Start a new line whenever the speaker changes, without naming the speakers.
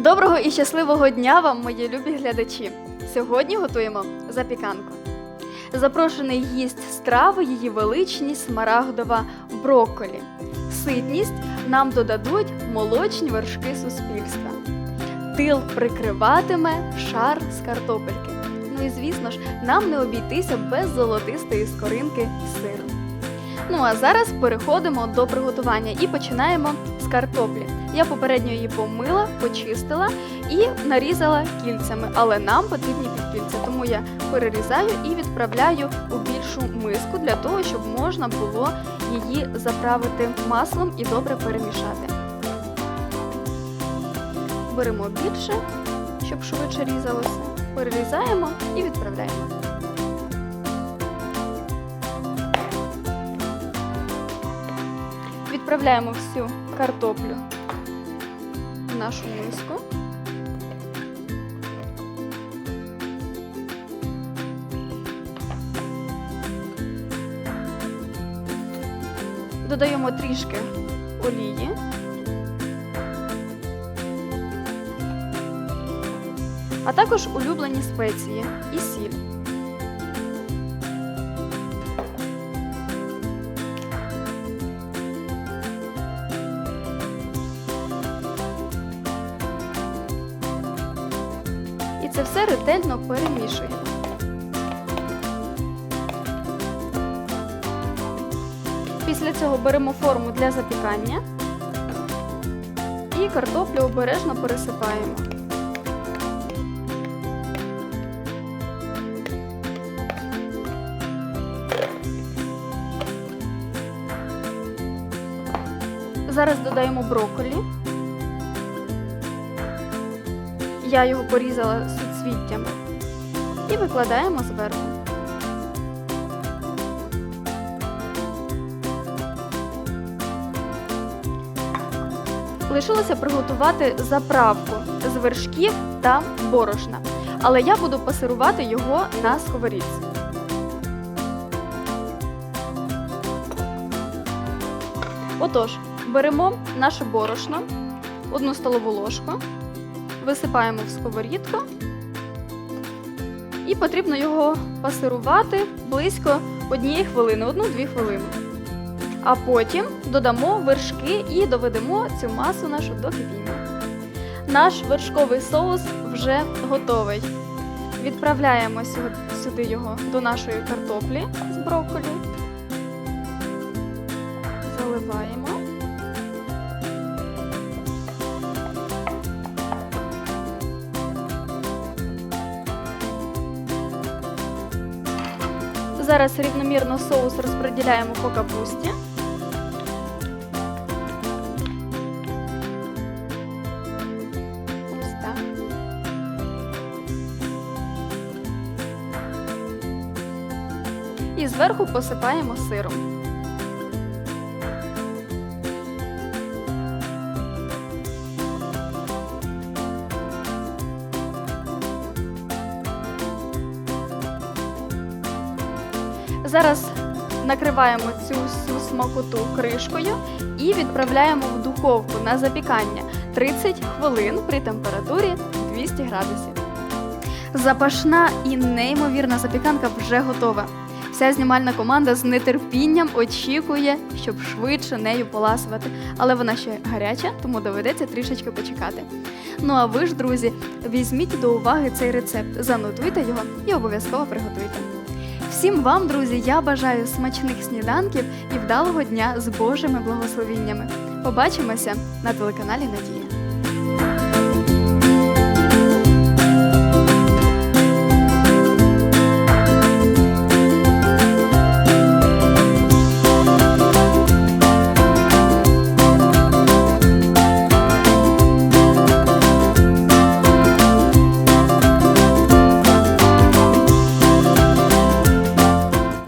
Доброго і щасливого дня вам, мої любі глядачі! Сьогодні готуємо запіканку. Запрошений гість страви її величність смарагдова брокколі. Ситність нам додадуть молочні вершки суспільства. Тил прикриватиме шар з картопельки. Ну і звісно ж, нам не обійтися без золотистої скоринки сиру. Ну а зараз переходимо до приготування і починаємо з картоплі. Я попередньо її помила, почистила і нарізала кільцями, але нам потрібні підкільця, тому я перерізаю і відправляю у більшу миску для того, щоб можна було її заправити маслом і добре перемішати. Беремо більше, щоб швидше різалося, перерізаємо і відправляємо. Відправляємо всю картоплю в нашу миску. Додаємо трішки олії. А також улюблені спеції і сіль. Це все ретельно перемішуємо. Після цього беремо форму для запікання і картоплю обережно пересипаємо. Зараз додаємо брокколі. Я його порізала суцвіттями і викладаємо зверху. Лишилося приготувати заправку з вершків та борошна, але я буду пасирувати його на сковорідці. Отож, беремо наше борошно, одну столову ложку, висипаємо в сковорідку і потрібно його пасирувати близько однієї хвилини, одну-дві хвилини. А потім додамо вершки і доведемо цю масу нашу до кипіння. Наш вершковий соус вже готовий. Відправляємо сюди його до нашої картоплі з брокколі. Зараз рівномірно соус розподіляємо по капусті. І зверху посипаємо сиром. Зараз накриваємо цю всю смакоту кришкою і відправляємо в духовку на запікання 30 хвилин при температурі 200 градусів. Запашна і неймовірна запіканка вже готова. Вся знімальна команда з нетерпінням очікує, щоб швидше нею поласувати. Але вона ще гаряча, тому доведеться трішечки почекати. Ну а ви ж, друзі, візьміть до уваги цей рецепт, занотуйте його і обов'язково приготуйте. Всім вам, друзі, я бажаю смачних сніданків і вдалого дня з Божими благословіннями. Побачимося на телеканалі Надія.